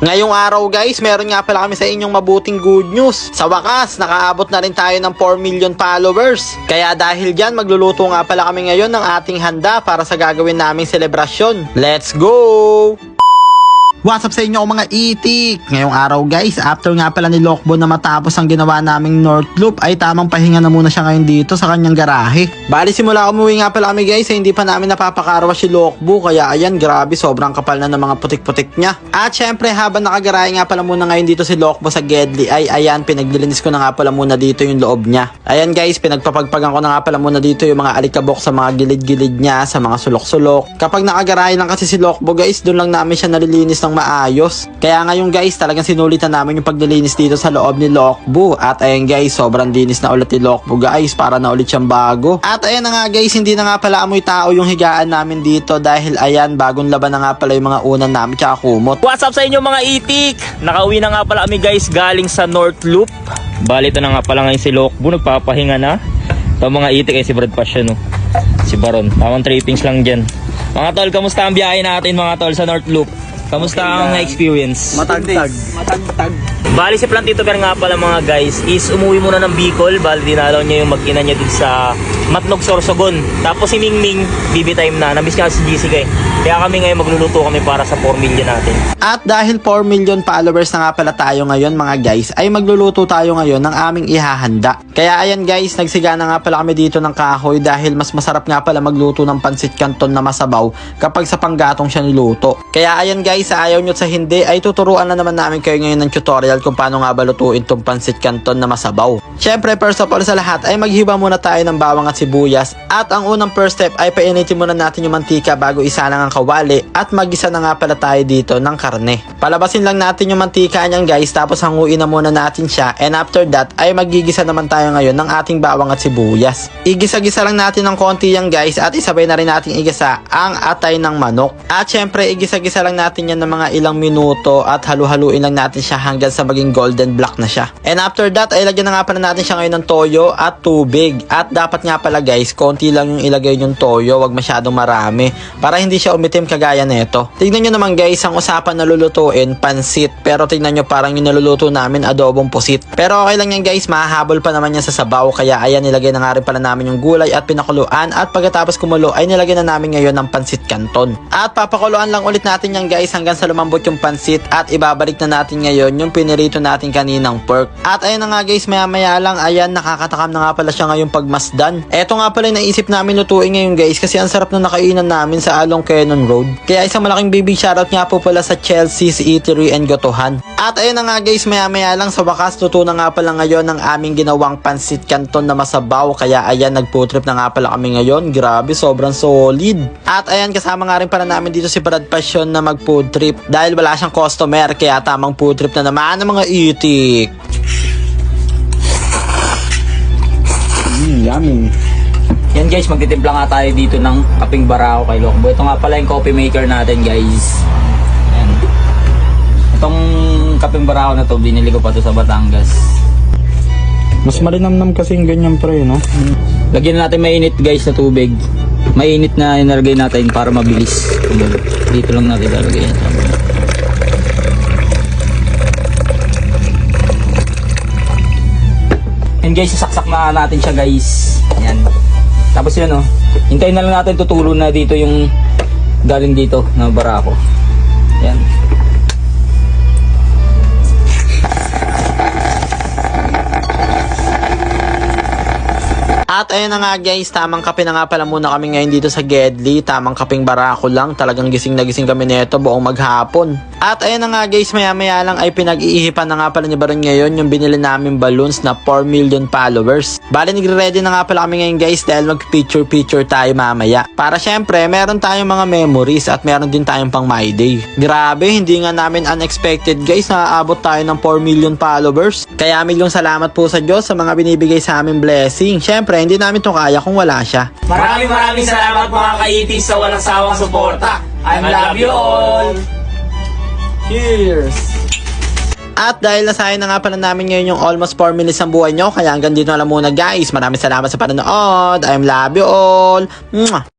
Ngayong araw guys, meron nga pala kami sa inyong mabuting good news. Sa wakas, nakaabot na rin tayo ng 4 million followers. Kaya dahil dyan, magluluto nga pala kami ngayon ng ating handa para sa gagawin naming selebrasyon. Let's go! What's up sa inyo mga itik? Ngayong araw guys, after nga pala ni Lokbo na matapos ang ginawa naming North Loop ay tamang pahinga na muna siya ngayon dito sa kanyang garahe. Bali simula umuwi nga pala kami guys, ay hindi pa namin napapakarwa si Lokbo kaya ayan grabe sobrang kapal na ng mga putik-putik niya. At syempre habang nakagarahe nga pala muna ngayon dito si Lokbo sa Gedli ay ayan pinaglilinis ko na nga pala muna dito yung loob niya. Ayan guys, pinagpapagpagan ko na nga pala muna dito yung mga alikabok sa mga gilid-gilid niya, sa mga sulok-sulok. Kapag nakagarahe lang kasi si Lokbo guys, doon lang namin siya nalilinis ng maayos. Kaya ngayon guys, talagang sinulitan namin yung paglilinis dito sa loob ni Lokbo. At ayan guys, sobrang linis na ulit ni Lokbo guys, para na ulit siyang bago. At ayan na nga guys, hindi na nga pala amoy tao yung higaan namin dito dahil ayan, bagong laban na nga pala yung mga unan namin tsaka kumot. What's up sa inyo mga itik? Nakauwi na nga pala kami guys galing sa North Loop. Bali na nga pala ngayon si Lokbo, nagpapahinga na. Ito mga itik ay si Brad Passion no. Si Baron. Tamang trippings lang dyan. Mga tol, kamusta ang biyahe natin mga tol sa North Loop? Kamusta ang experience? Matagtag. Bali si Plantito Bear nga pala mga guys is umuwi muna ng Bicol. Bali dinalaw niya yung mag-ina niya dun sa Matnog Sorsogon. Tapos si Mingming, BB time na. Namiss nga si GC kay. Kaya kami ngayon magluluto kami para sa 4 million natin. At dahil 4 million followers na nga pala tayo ngayon mga guys, ay magluluto tayo ngayon ng aming ihahanda. Kaya ayan guys, nagsiga na nga pala kami dito ng kahoy dahil mas masarap nga pala magluto ng pansit canton na masabaw kapag sa panggatong siya niluto. Kaya ayan guys, ayaw nyo sa hindi, ay tuturuan na naman namin kayo ngayon ng tutorial kung paano nga ba lutuin tong pansit canton na masabaw. Syempre, first of all sa lahat ay maghiwa muna tayo ng bawang at sibuyas. At ang unang first step ay painitin muna natin yung mantika bago isalang ang kawali at magisa na nga pala tayo dito ng karne. Palabasin lang natin yung mantika niyan guys tapos hanguin na muna natin siya and after that ay magigisa naman tayo ngayon ng ating bawang at sibuyas. Igisa-gisa lang natin ng konti yan guys at isabay na rin natin igisa ang atay ng manok. At syempre igisa-gisa lang natin yan ng mga ilang minuto at halu-haluin lang natin siya hanggang sa maging golden black na siya. And after that ay lagyan na nga pala natin siya ngayon ng toyo at tubig. At dapat nga pala guys, konti lang yung ilagay yung toyo, wag masyadong marami para hindi siya umitim kagaya nito. Tignan nyo naman guys, ang usapan na lulutuin, pansit. Pero tignan nyo parang yung naluluto namin, adobong pusit. Pero okay lang yan guys, mahahabol pa naman yan sa sabaw. Kaya ayan, nilagay na nga rin pala namin yung gulay at pinakuluan. At pagkatapos kumulo, ay nilagay na namin ngayon ng pansit canton. At papakuluan lang ulit natin yan guys hanggang sa lumambot yung pansit. At ibabalik na natin ngayon yung pinirito natin kaninang pork. At ayun na nga guys, maya maya lang, ayan, nakakatakam na nga pala siya ngayon pagmasdan. Eto nga pala yung naisip namin lutuin ngayon guys kasi ang sarap na nakainan namin sa Along Cannon Road. Kaya isang malaking baby shoutout nga po pala sa Chelsea's Eatery and Gotohan. At ayun na nga guys, maya maya lang sa wakas luto na nga pala ngayon ng aming ginawang pansit canton na masabaw. Kaya ayan, nagpo-trip na nga pala kami ngayon. Grabe, sobrang solid. At ayan, kasama nga rin pala namin dito si Brad Passion na mag-food trip. Dahil wala siyang customer, kaya tamang food trip na naman ng mga itik. Mm, yummy. Yan guys, magtitimpla nga tayo dito ng kaping barako kay Lokbo. Ito nga pala yung coffee maker natin guys. Yan. Itong kaping barako na to, binili ko pa to sa Batangas. Mas malinamnam kasi yung ganyan pre, no? Lagyan natin mainit guys na tubig. Mainit na inargay natin para mabilis. Dito lang natin lalagay yan. And guys, sasaksak na natin siya guys. Yan. Tapos yun oh. Hintayin na lang natin tutulo na dito yung galing dito na barako. Yan. At ayun na nga guys, tamang kape na nga pala muna kami ngayon dito sa Gedli. Tamang kapeng barako lang. Talagang gising na gising kami nito buong maghapon. At ayun na nga guys, maya maya lang ay pinag-iihipan na nga pala ni Baron ngayon yung binili namin balloons na 4 million followers. Bali nagre-ready na nga pala kami ngayon guys dahil mag-picture-picture tayo mamaya. Para syempre, meron tayong mga memories at meron din tayong pang my day. Grabe, hindi nga namin unexpected guys na aabot tayo ng 4 million followers. Kaya milyong salamat po sa Diyos sa mga binibigay sa amin blessing. Syempre, hindi namin to kaya kung wala siya. Maraming maraming salamat mga kaitis sa walang sawang suporta. I love you all! Cheers! At dahil nasayang na nga pala namin ngayon yung almost 4 minutes ng buhay nyo, kaya hanggang dito na lang muna guys. Maraming salamat sa panonood. I love you all. Mwah!